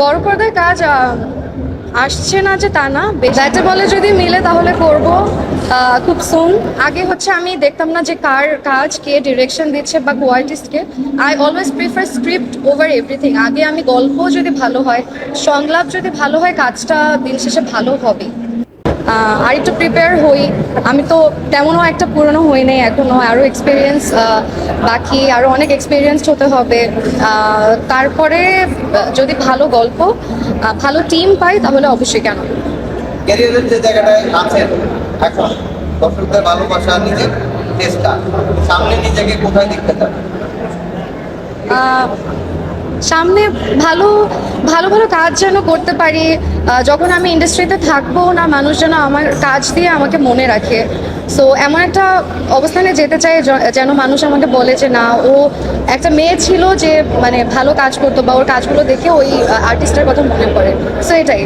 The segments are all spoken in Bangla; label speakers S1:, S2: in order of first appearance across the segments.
S1: বড় পর্দায় কাজ আসছে না যে তা না। ব্যাটে বলে যদি মিলে তাহলে করব খুব সুন আগে হচ্ছে আমি দেখতাম না যে কার কাজ, কে ডিরেকশন দিচ্ছে বা কো। আর্টিস্টকে I always prefer script over everything আগে আমি গল্প যদি ভালো হয়, সংলাপ যদি ভালো হয়, কাজটা দিন শেষে ভালো হবে। আর একটু প্রিপেয়ার হই। আমি তো তেমনও একটা পুরনো হই নাই এখনও আরও এক্সপিরিয়েন্স বাকি আরও অনেক এক্সপিরিয়েন্স হতে হবে। তারপরে যদি ভালো গল্প ভালো টিম পাই তাহলে অবশ্যই কেন?
S2: ক্যারিয়ারের যে জায়গাটায় আছেন এখন দর্শকদের ভালোবাসা নিজের চেষ্টা সামনে নিজেকে কোথায় দেখতে চান?
S1: সামনে ভালো ভালো ভালো কাজ যেন করতে পারি যখন আমি ইন্ডাস্ট্রিতে থাকব না, মানুষ যেন আমার কাজ দিয়ে আমাকে মনে রাখে। সো এমন একটা অবস্থানে যেতে চাই যেন মানুষ আমাকে বলে যে, না, ও একটা মেয়ে ছিল যে মানে ভালো কাজ করতো বা ওর কাজগুলো দেখে ওই আর্টিস্টের কথা মনে পড়ে। সো এটাই।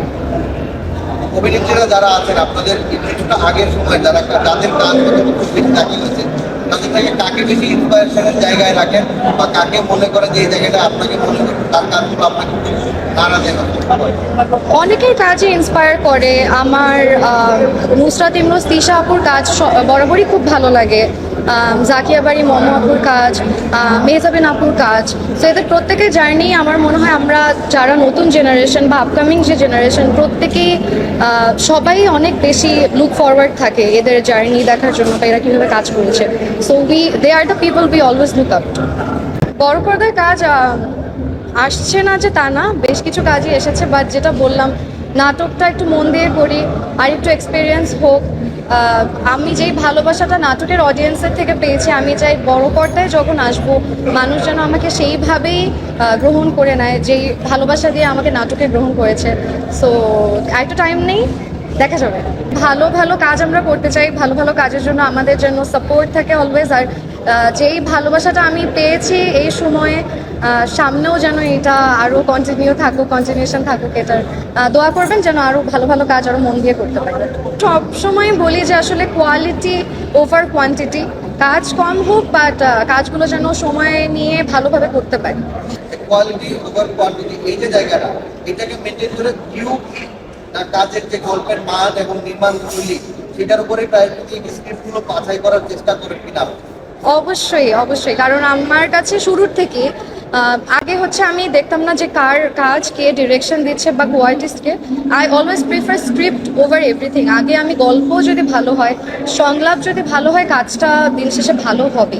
S2: অভিনেত্রীরা যারা আছেন, আপনাদের আগের সময় যারা তাদের থেকে কাকে বেশি ইন্সপায়ারেশনের জায়গায় রাখেন বা কাকে মনে করেন যে এই জায়গাটা আপনাকে মনে করেন, তার কাজগুলো আপনাকে
S1: অনেকেই কাজে ইন্সপায়ার করে। আমার নুসরাত ইমরোজ তিশা আপুর কাজ বরাবরই খুব ভালো লাগে। আহ, জাকিয়া বাড়ি আপুর কাজ মেহজাবিন আপুর কাজ। তো এদের প্রত্যেকের জার্নি আমার মনে হয় আমরা যারা নতুন জেনারেশন বা আপকামিং যে জেনারেশন প্রত্যেকেই সবাই অনেক বেশি লুক ফরওয়ার্ড থাকে এদের জার্নি দেখার জন্য বা এরা কীভাবে কাজ করেছে। So we they are the people we always look up বড় পর্দায় কাজ আসছে না যে তা না বেশ কিছু কাজই এসেছে বাট যেটা বললাম নাটকটা একটু মন দিয়ে করি আর একটু এক্সপিরিয়েন্স হোক আমি যেই ভালোবাসাটা নাটকের অডিয়েন্সের থেকে পেয়েছি, আমি চাই বড় পর্দায় যখন আসব, মানুষ যেন আমাকে সেইভাবেই গ্রহণ করে নেয়, যেই ভালোবাসা দিয়ে আমাকে নাটকে গ্রহণ করেছে। সো একটু টাইম নেই, দেখা যাবে। ভালো ভালো কাজ আমরা করতে চাই, ভালো ভালো কাজের জন্য আমাদের জন্য সাপোর্ট থাকে অলওয়েজ আর যেই ভালোবাসাটা আমি পেয়েছি এই সময়ে সামনেও যেন এটা আরও কন্টিনিউ থাকুক কন্টিনিউশন থাকুক, এটার দোয়া করবেন যেন আরও ভালো ভালো কাজ আরও মন দিয়ে করতে পারি সব সময় বলি যে আসলে কোয়ালিটি ওভার কোয়ান্টিটি কাজ কম হোক বাট কাজগুলো যেন সময় নিয়ে ভালোভাবে করতে পারি
S2: কোয়ালিটি ওভার কোয়ান্টিটি এই যে জায়গাটা, এটাকে মেনটেন করে না, কাজের যে গল্পের মান এবং নির্মাণ শৈলী, সেটার উপরে প্রায় স্ক্রিপ্টগুলো বাছাই করার চেষ্টা করেন কিনা?
S1: অবশ্যই অবশ্যই। কারণ আমার কাছে শুরুর থেকে আগে হচ্ছে আমি দেখতাম না যে কার কাজ কে ডিরেকশন দিচ্ছে বা কো। আর্টিস্টকে I always prefer script over everything আগে আমি গল্প যদি ভালো হয়, সংলাপ যদি ভালো হয়, কাজটা দিন শেষে ভালো হবে।